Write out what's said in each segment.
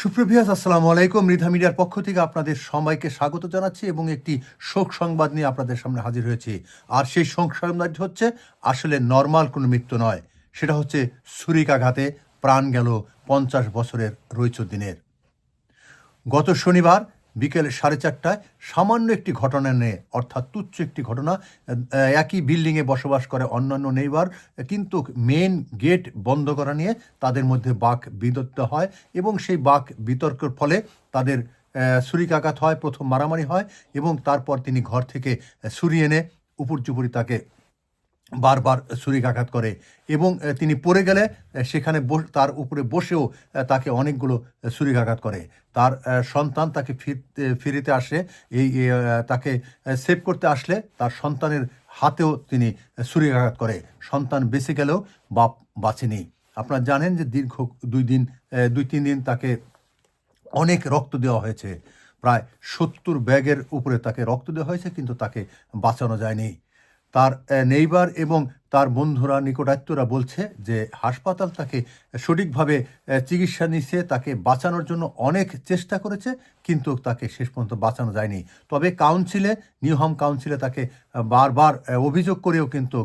সুপ্রভিয়াস আসসালামু আলাইকুম। মৃধা মিডিয়ার পক্ষ থেকে আপনাদের সবাইকে স্বাগত জানাচ্ছি এবং একটি শোক সংবাদ নিয়ে আপনাদের সামনে হাজির হয়েছি। আর সেই শোক সংবাদ হচ্ছে, আসলে নর্মাল কোনো মৃত্যু নয়। সেটা হচ্ছে সুরিকাঘাতে প্রাণ গেল পঞ্চাশ বছরের রৈচুদ্দিনের গত শনিবার বিকেল সাড়ে চারটায় সামান্য একটি ঘটনা নিয়ে, অর্থাৎ তুচ্ছ একটি ঘটনা একই বিল্ডিংয়ে বসবাস করে অন্যান্য নেইবার কিন্তু মেন গেট বন্ধ করা নিয়ে তাদের মধ্যে বাক বিতর্ক হয় এবং সেই বাক বিতর্কের ফলে তাদের ছুরিকাঘাত হয়, প্রথম মারামারি হয় এবং তারপর তিনি ঘর থেকে ছুরি এনে উপর তাকে বারবার ছুরিকাঘাত করে এবং তিনি পড়ে গেলে সেখানে তার উপরে বসেও তাকে অনেকগুলো ছুরিকাঘাত করে। তার সন্তান তাকে ফিরতে, ফিরিতে আসে, এই তাকে সেভ করতে আসলে তার সন্তানের হাতেও তিনি ছুরিকাঘাত করে। সন্তান বেঁচে গেলেও বাপ বাঁচেনি। আপনারা জানেন যে দীর্ঘ দুই দিন দুই, তিন দিন তাকে অনেক রক্ত দেওয়া হয়েছে। প্রায় সত্তর ব্যাগের উপরে তাকে রক্ত দেওয়া হয়েছে, কিন্তু তাকে বাঁচানো যায়নি। তার নেইবার এবং তার বন্ধুরা নিকটাত্মরা বলছে যে হাসপাতাল তাকে সঠিকভাবে চিকিৎসা নিচ্ছে, তাকে বাঁচানোর জন্য অনেক চেষ্টা করেছে, কিন্তু তাকে শেষ পর্যন্ত বাঁচানো যায়নি। তবে কাউন্সিলে, নিউহাম কাউন্সিলে তাকে বারবার অভিযোগ করেও কিন্তু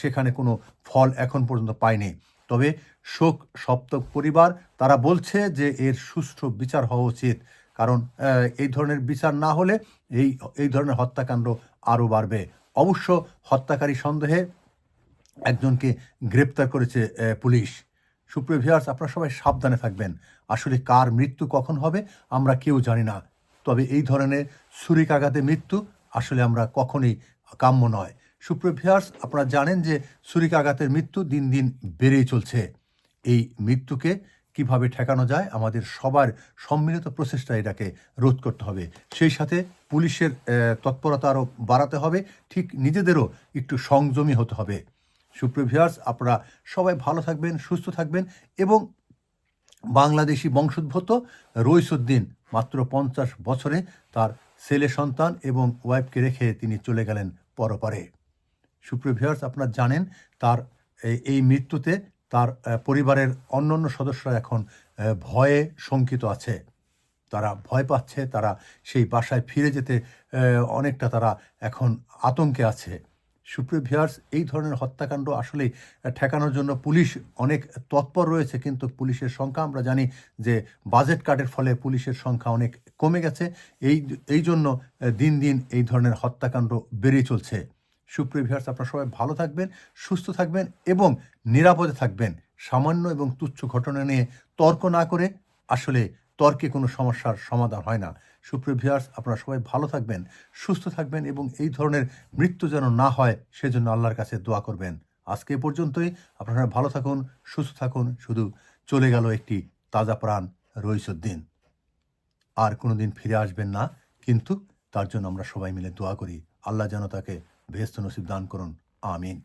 সেখানে কোনো ফল এখন পর্যন্ত পায়নি। তবে শোক সপ্তক পরিবার, তারা বলছে যে এর সুষ্ঠু বিচার হওয়া উচিত, কারণ এই ধরনের বিচার না হলে এই এই ধরনের হত্যাকাণ্ড আরও বাড়বে। অবশ্য হত্যাকারী সন্দেহে একজনকে গ্রেপ্তার করেছে পুলিশ। সুপ্রিয় ভিউয়ার্স, আপনারা সবাই সাবধানে থাকবেন। আসলে কার মৃত্যু কখন হবে, আমরা কেউ জানি না। তবে এই ধরনের ছুরিকাঘাতে মৃত্যু আসলে আমরা কখনই কাম্য নয়। সুপ্রিয় ভিউয়ার্স, আপনারা জানেন যে ছুরিকাঘাতের মৃত্যু দিন দিন বেড়েই চলছে। এই মৃত্যুকে কীভাবে ঠেকানো যায়, আমাদের সবার সম্মিলিত প্রচেষ্টা এটাকে রোধ করতে হবে। সেই সাথে পুলিশের তৎপরতা আরও বাড়াতে হবে, ঠিক নিজেদেরও একটু সংযমী হতে হবে। সুপ্রিয় ভিউয়ার্স, আপনারা সবাই ভালো থাকবেন, সুস্থ থাকবেন এবং বাংলাদেশি বংশোদ্ভূত রইসুদ্দিন, মাত্র পঞ্চাশ বছরে তার ছেলে সন্তান এবং ওয়াইফকে রেখে তিনি চলে গেলেন পরপারে। সুপ্রিয় ভিউয়ার্স, আপনারা জানেন তার এই মৃত্যুতে তার পরিবারের অন্যান্য সদস্যরা এখন ভয়ে শঙ্কিত আছে। তারা ভয় পাচ্ছে, তারা সেই বাসায় ফিরে যেতে অনেকটা তারা এখন আতঙ্কে আছে। সুপ্রিয় ভিয়ার্স এই ধরনের হত্যাকাণ্ড আসলে ঠেকানোর জন্য পুলিশ অনেক তৎপর রয়েছে, কিন্তু পুলিশের সংখ্যা, আমরা জানি যে বাজেট কাটের ফলে পুলিশের সংখ্যা অনেক কমে গেছে। এই এই জন্য দিন দিন এই ধরনের হত্যাকাণ্ড বেড়েই চলছে। সুপ্রিয় ভিউয়ার্স আপনারা সবাই ভালো থাকবেন, সুস্থ থাকবেন এবং নিরাপদে থাকবেন। সামান্য এবং তুচ্ছ ঘটনা নিয়ে তর্ক না করে আসলে তর্কে কোনো সমস্যার সমাধান হয় না। সুপ্রিয় ভিউয়ার্স আপনারা সবাই ভালো থাকবেন, সুস্থ থাকবেন এবং এই ধরনের মৃত্যু যেন না হয়, সেজন্য আল্লাহর কাছে দোয়া করবেন। আজকে পর্যন্তই। আপনারা ভালো থাকুন, সুস্থ থাকুন। শুধু চলে গেল একটি তাজা প্রাণ, রইসুদ্দিন। আর কোনোদিন ফিরে আসবেন না, কিন্তু তার জন্য আমরা সবাই মিলে দোয়া করি। আল্লাহ যেন তাকে বেহস্ত নসিব দান করুন। আমিন।